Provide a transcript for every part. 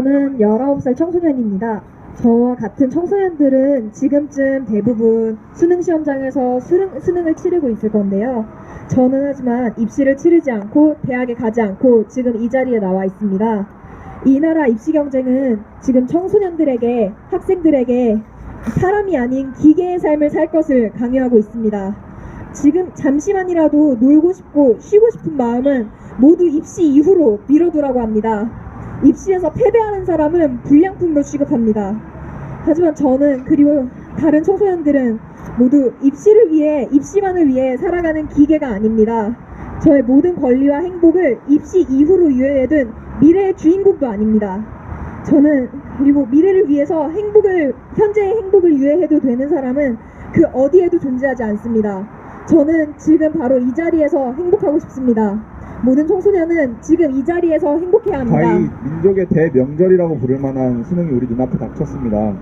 저는 19살 청소년입니다. 저와 같은 청소년들은 지금쯤 대부분 수능 시험장에서 수능, 수능을 치르고 있을 건데요. 저는 하지만 입시를 치르지 않고 대학에 가지 않고 지금 이 자리에 나와 있습니다. 이 나라 입시 경쟁은 지금 청소년들에게, 학생들에게 사람이 아닌 기계의 삶을 살 것을 강요하고 있습니다. 지금 잠시만이라도 놀고 싶고 쉬고 싶은 마음은 모두 입시 이후로 미뤄두라고 합니다. 입시에서 패배하는 사람은 불량품으로 취급합니다. 하지만 저는 그리고 다른 청소년들은 모두 입시를 위해 입시만을 위해 살아가는 기계가 아닙니다. 저의 모든 권리와 행복을 입시 이후로 유예해둔 미래의 주인공도 아닙니다. 저는 그리고 미래를 위해서 행복을 현재의 행복을 유예해도 되는 사람은 그 어디에도 존재하지 않습니다. 저는 지금 바로 이 자리에서 행복하고 싶습니다. 모든 청소년은 지금 이 자리에서 행복해야 합니다. 가히 민족의 대명절이라고 부를 만한 수능이 우리 눈앞에 닥쳤습니다.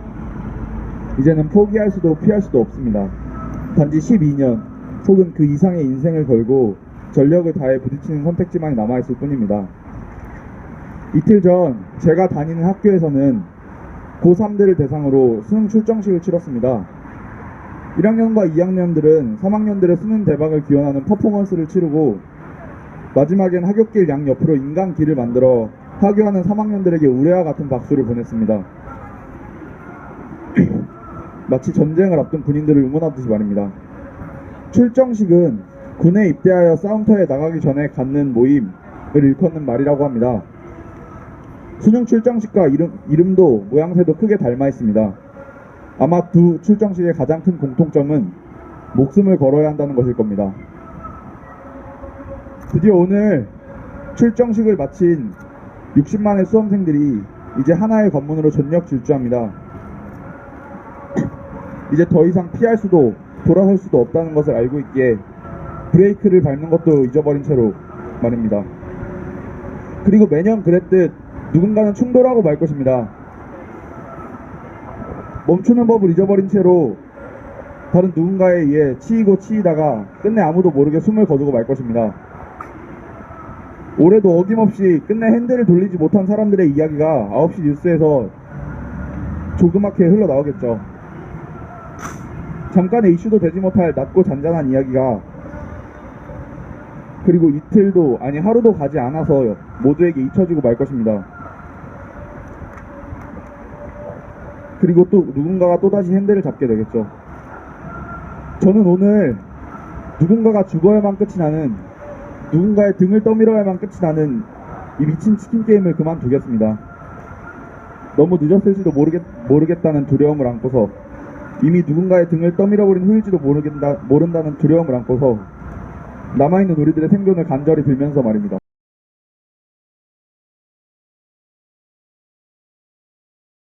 이제는 포기할 수도 피할 수도 없습니다. 단지 12년 혹은 그 이상의 인생을 걸고 전력을 다해 부딪히는 선택지만이 남아있을 뿐입니다. 이틀 전 제가 다니는 학교에서는 고3들을 대상으로 수능 출정식을 치렀습니다. 1학년과 2학년들은 3학년들의 수능 대박을 기원하는 퍼포먼스를 치르고 마지막엔 하굣길 양 옆으로 인간 길을 만들어 하교하는 3학년들에게 우레와 같은 박수를 보냈습니다. 마치 전쟁을 앞둔 군인들을 응원하듯이 말입니다. 출정식은 군에 입대하여 싸움터에 나가기 전에 갖는 모임을 일컫는 말이라고 합니다. 수능 출정식과 이름, 이름도 모양새도 크게 닮아 있습니다. 아마 두 출정식의 가장 큰 공통점은 목숨을 걸어야 한다는 것일 겁니다. 드디어 오늘 출정식을 마친 60만의 수험생들이 이제 하나의 관문으로 전력 질주합니다. 이제 더 이상 피할 수도 돌아설 수도 없다는 것을 알고 있기에 브레이크를 밟는 것도 잊어버린 채로 말입니다. 그리고 매년 그랬듯 누군가는 충돌하고 말 것입니다. 멈추는 법을 잊어버린 채로 다른 누군가에 의해 치이고 치이다가 끝내 아무도 모르게 숨을 거두고 말 것입니다. 올해도 어김없이 끝내 핸들을 돌리지 못한 사람들의 이야기가 9시 뉴스에서 조그맣게 흘러나오겠죠. 잠깐의 이슈도 되지 못할 낮고 잔잔한 이야기가 그리고 이틀도 아니 하루도 가지 않아서 모두에게 잊혀지고 말 것입니다. 그리고 또 누군가가 또다시 핸들을 잡게 되겠죠. 저는 오늘 누군가가 죽어야만 끝이 나는 누군가의 등을 떠밀어야만 끝이 나는 이 미친 치킨 게임을 그만두겠습니다. 너무 늦었을지도 모르겠, 모르겠다는 두려움을 안고서 이미 누군가의 등을 떠밀어버린 후일지도 모르겠다, 모른다는 두려움을 안고서 남아있는 우리들의 생존을 간절히 빌면서 말입니다.